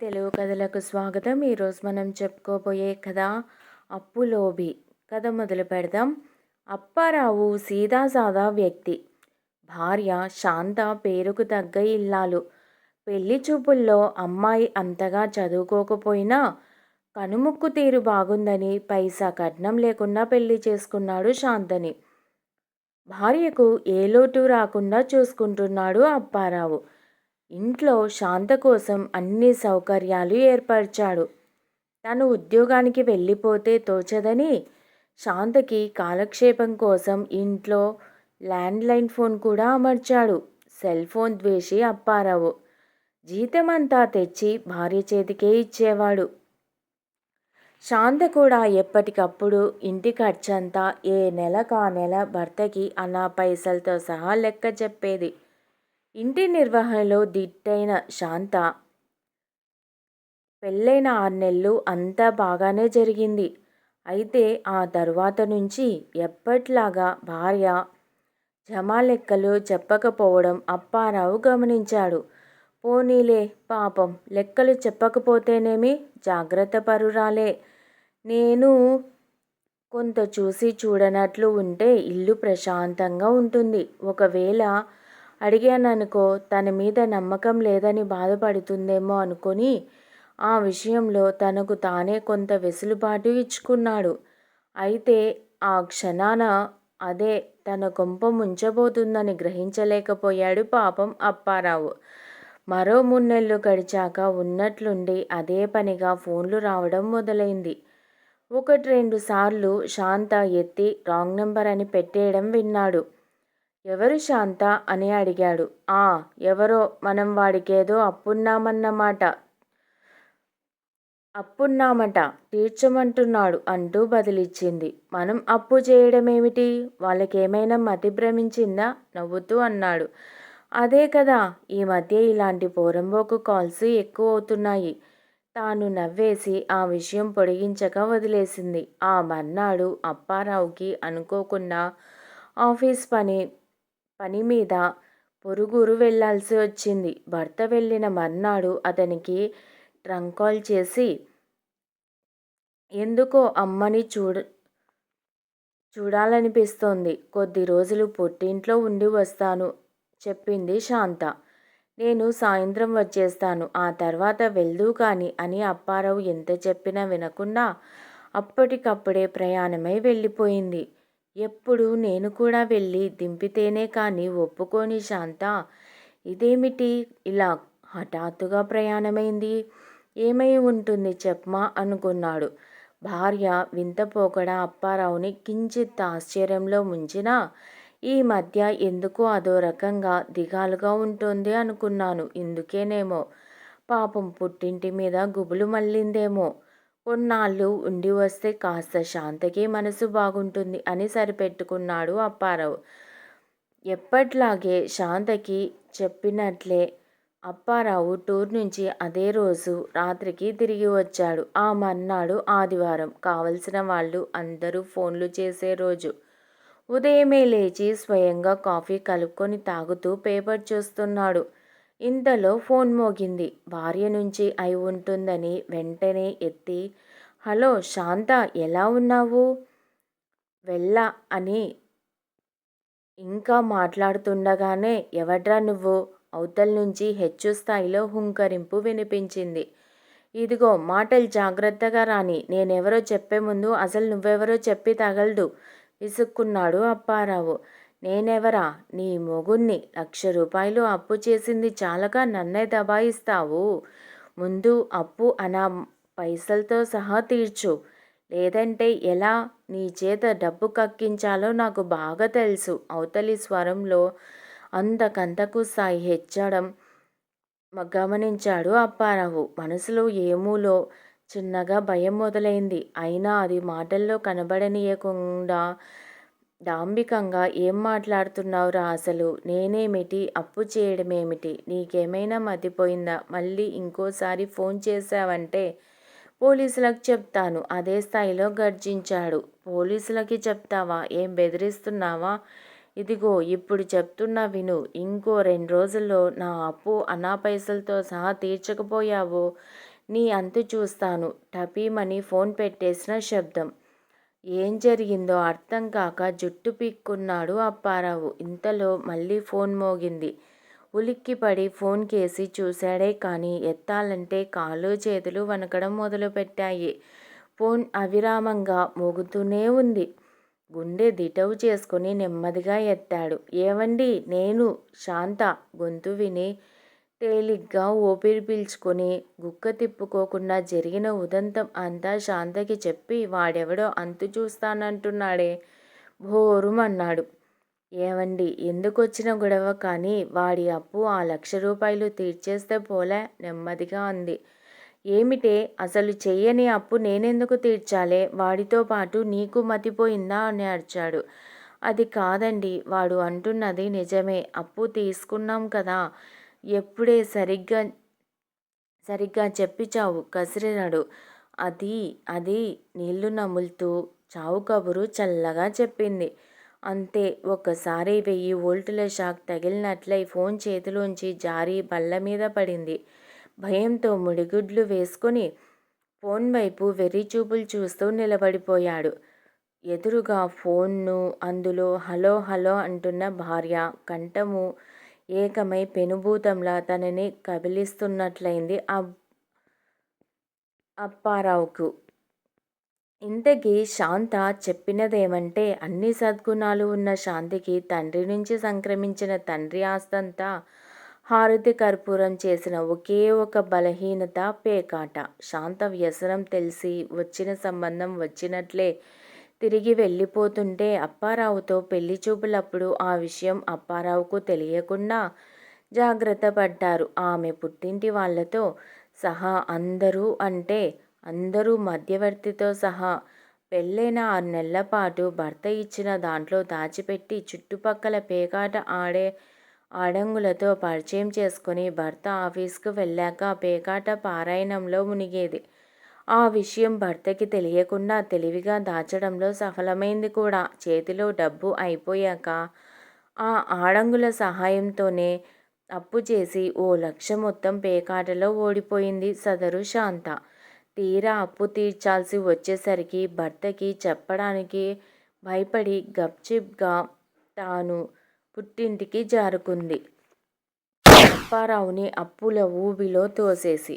తెలుగు కథలకు స్వాగతం. ఈరోజు మనం చెప్పుకోబోయే కథ అప్పులోబి. కథ మొదలు పెడదాం. అప్పారావు సీదాసాదా వ్యక్తి. భార్య శాంత పేరుకు తగ్గ ఇల్లాలు. పెళ్ళి చూపుల్లో అమ్మాయి అంతగా చదువుకోకపోయినా కనుముక్కు తీరు బాగుందని పైసా కట్నం లేకుండా పెళ్ళి చేసుకున్నాడు శాంతని. భార్యకు ఏ లోటు రాకుండా చూసుకుంటున్నాడు అప్పారావు. ఇంట్లో శాంత కోసం అన్ని సౌకర్యాలు ఏర్పరిచాడు. తను ఉద్యోగానికి వెళ్ళిపోతే తోచదని శాంతకి కాలక్షేపం కోసం ఇంట్లో ల్యాండ్లైన్ ఫోన్ కూడా అమర్చాడు. సెల్ ఫోన్ ద్వేషి అప్పారావు. జీతమంతా తెచ్చి భార్య చేతికే ఇచ్చేవాడు. శాంత కూడా ఎప్పటికప్పుడు ఇంటి ఖర్చంతా ఏ నెల కా నెల భర్తకి అనా పైసలతో సహా లెక్క చెప్పేది. ఇంటి నిర్వహణలో దిట్టైన శాంత పెళ్ళైన ఆరు నెలలు అంతా బాగానే జరిగింది. అయితే ఆ తరువాత నుంచి ఎప్పట్లాగా భార్య జమా లెక్కలు చెప్పకపోవడం అప్పారావు గమనించాడు. పోనీలే పాపం లెక్కలు చెప్పకపోతేనేమి జాగ్రత్త పరురాలే. నేను కొంత చూసి చూడనట్లు ఉంటే ఇల్లు ప్రశాంతంగా ఉంటుంది. ఒకవేళ అడిగాననుకో తన మీద నమ్మకం లేదని బాధపడుతుందేమో అనుకొని ఆ విషయంలో తనకు తానే కొంత వెసులుబాటు ఇచ్చుకున్నాడు. అయితే ఆ క్షణాన అదే తన కొంప ముంచబోతుందని గ్రహించలేకపోయాడు పాపం అప్పారావు. మరో మున్నెళ్ళు గడిచాక ఉన్నట్లుండి అదే పనిగా ఫోన్లు రావడం మొదలైంది. ఒకటి రెండు సార్లు శాంత ఎత్తి రాంగ్ నెంబర్ అని పెట్టేయడం విన్నాడు. ఎవరు శాంత? అని అడిగాడు. ఆ ఎవరో మనం వాడికేదో అప్పున్నామన్నమాట అప్పున్నామట తీర్చమంటున్నాడు అంటూ బదిలిచ్చింది. మనం అప్పు చేయడమేమిటి? వాళ్ళకేమైనా మతి భ్రమించిందా? నవ్వుతూ అన్నాడు. అదే కదా ఈ మధ్య ఇలాంటి పోరంబోకు కాల్స్ ఎక్కువ అవుతున్నాయి తాను నవ్వేసి ఆ విషయం పొడిగించక వదిలేసింది. ఆ మర్నాడు అప్పారావుకి అనుకోకుండా ఆఫీస్ పని పని మీద పొరుగురు వెళ్ళాల్సి వచ్చింది. భర్త వెళ్ళిన మర్నాడు అతనికి ట్రంక్ కాల్ చేసి ఎందుకో అమ్మని చూడ చూడాలనిపిస్తోంది. కొద్ది రోజులు పుట్టింట్లో ఉండి వస్తాను చెప్పింది శాంత. నేను సాయంత్రం వచ్చేస్తాను. ఆ తర్వాత వెళ్దు కానీ అని అప్పారావు ఎంత చెప్పినా వినకుండా అప్పటికప్పుడే ప్రయాణమై వెళ్ళిపోయింది. ఎప్పుడు నేను కూడా వెళ్ళి దింపితేనే కానీ ఒప్పుకోని శాంత ఇదేమిటి? ఇలా హఠాత్తుగా ప్రయాణమైంది. ఏమై ఉంటుంది చెప్పమా? అనుకున్నాడు. భార్య వింత పోకడ అప్పారావుని కించిత్ ఆశ్చర్యంలో ముంచినా ఈ మధ్య ఎందుకో అదో రకంగా దిగాలుగా ఉంటుంది అనుకున్నాను. ఇందుకేనేమో? పాపం పుట్టింటి మీద గుబులు మళ్ళిందేమో? కొన్నాళ్ళు ఉండి వస్తే కాస్త శాంతకి మనసు బాగుంటుంది అని సరిపెట్టుకున్నాడు అప్పారావు. ఎప్పట్లాగే శాంతకి చెప్పినట్లే అప్పారావు టూర్ నుంచి అదే రోజు రాత్రికి తిరిగి వచ్చాడు. ఆ మర్నాడు ఆదివారం కావలసిన వాళ్ళు అందరూ ఫోన్లు చేసే రోజు. ఉదయమే లేచి స్వయంగా కాఫీ కలుపుకొని తాగుతూ పేపర్ చూస్తున్నాడు. ఇంతలో ఫోన్ మోగింది. భార్య నుంచి అయి ఉంటుందని వెంటనే ఎత్తి హలో శాంత ఎలా ఉన్నావు? వెళ్ళా అని ఇంకా మాట్లాడుతుండగానే ఎవడ్రా నువ్వు? అవతల నుంచి హెచ్చు స్థాయిలో హుంకరింపు వినిపించింది. ఇదిగో మాటలు జాగ్రత్తగా రాని నేనెవరో చెప్పే ముందు అసలు నువ్వెవరో చెప్పి తగలదు విసుక్కున్నాడు అప్పారావు. నేనెవరా? నీ మొగుణ్ణి లక్ష రూపాయలు అప్పు చేసింది చాలక నన్నే దబాయిస్తావు. ముందు అప్పు అనా పైసలతో సహా తీర్చు. లేదంటే ఎలా నీ చేత డబ్బు కక్కించాలో నాకు బాగా తెలుసు. అవతలి స్వరంలో అంతకంతకు సాయి హెచ్చడం గమనించాడు అప్పారావు. మనసులో ఏమూలో చిన్నగా భయం మొదలైంది. అయినా అది మాటల్లో కనబడనీయకుండా డాంబికంగా ఏం మాట్లాడుతున్నావురా అసలు? నేనేమిటి? అప్పు చేయడమేమిటి? నీకేమైనా మతిపోయిందా? మళ్ళీ ఇంకోసారి ఫోన్ చేశావంటే పోలీసులకు చెప్తాను. అదే స్థాయిలో గర్జించాడు. పోలీసులకి చెప్తావా? ఏం బెదిరిస్తున్నావా? ఇదిగో ఇప్పుడు చెప్తున్నా విను. ఇంకో రెండు రోజుల్లో నా అప్పు అనా పైసలతో సహా తీర్చకపోయావో. నీ అంతు చూస్తాను. టపీమని ఫోన్ పెట్టేసిన శబ్దం. ఏం జరిగిందో అర్థం కాక జుట్టు పీక్కున్నాడు అప్పారావు. ఇంతలో మళ్ళీ ఫోన్ మోగింది. ఉలిక్కిపడి ఫోన్ కేసి చూశాడే కానీ ఎత్తాలంటే కాళ్ళు చేతులు వణకడం మొదలుపెట్టాయి. ఫోన్ అవిరామంగా మోగుతూనే ఉంది. గుండె దిటవు చేసుకుని నెమ్మదిగా ఎత్తాడు. ఏవండి? నేను? శాంత? గొంతు విని తేలిగ్గా ఊపిరి పీల్చుకొని గుక్క తిప్పుకోకుండా జరిగిన ఉదంతం అంతా శాంతకి చెప్పి వాడెవడో అంతు చూస్తానంటున్నాడే. భోరుమన్నాడు ఏవండి ఎందుకొచ్చిన గొడవ? కానీ వాడి అప్పు ఆ లక్ష రూపాయలు తీర్చేస్తే పోలే నెమ్మదిగా అంది. ఏమిటే అసలు చెయ్యని అప్పు నేనెందుకు తీర్చాలే? వాడితో పాటు నీకు మతిపోయిందా అని అరిచాడు. అది కాదండి వాడు అంటున్నది నిజమే. అప్పు తీసుకున్నాం కదా. ఎప్పుడే సరిగ్గా సరిగ్గా చెప్పి చావు కసిరినాడు. అది అది నీళ్ళు నములుతూ చావు కబురు చల్లగా చెప్పింది. అంతే ఒక్కసారి వెయ్యి వోల్టుల షాక్ తగిలినట్లయి ఫోన్ చేతిలోంచి జారి బల్ల మీద పడింది. భయంతో ముడిగుడ్లు వేసుకుని ఫోన్ వైపు వెర్రి చూపులు చూస్తూ నిలబడిపోయాడు. ఎదురుగా ఫోన్ను అందులో హలో హలో అంటున్న భార్య కంఠము ఏకమై పెనుభూతంలా తనని కబిలిస్తున్నట్లయింది అప్పారావుకు. ఇంతకీ శాంత చెప్పినదేమంటే అన్ని సద్గుణాలు ఉన్న శాంతికి తండ్రి నుంచి సంక్రమించిన తండ్రి ఆస్తంతా హారతి కర్పూరం చేసిన ఒకే ఒక బలహీనత పేకాట. శాంత వ్యసనం తెలిసి వచ్చిన సంబంధం వచ్చినట్లే తిరిగి వెళ్ళిపోతుంటే అప్పారావుతో పెళ్ళి చూపులప్పుడు ఆ విషయం అప్పారావుకు తెలియకుండా జాగ్రత్త పడ్డారు. ఆమె పుట్టింటి వాళ్ళతో సహా అందరూ అంటే అందరూ మధ్యవర్తితో సహా పెళ్ళైన ఆరు నెలల పాటు భర్త ఇచ్చిన దాంట్లో దాచిపెట్టి చుట్టుపక్కల పేకాట ఆడే ఆడంగులతో పరిచయం చేసుకుని భర్త ఆఫీస్కు వెళ్ళాక పేకాట పారాయణంలో మునిగేది. ఆ విషయం భర్తకి తెలియకుండా తెలివిగా దాచడంలో సఫలమైంది కూడా. చేతిలో డబ్బు అయిపోయాక ఆ ఆడంగుల సహాయంతోనే అప్పు చేసి ఓ లక్ష మొత్తం పేకాటలో ఓడిపోయింది సదరు శాంత. తీరా అప్పు తీర్చాల్సి వచ్చేసరికి భర్తకి చెప్పడానికి భయపడి గప్చిప్గా తాను పుట్టింటికి జారుకుంది. అప్పారావుని అప్పుల ఊబిలో తోసేసి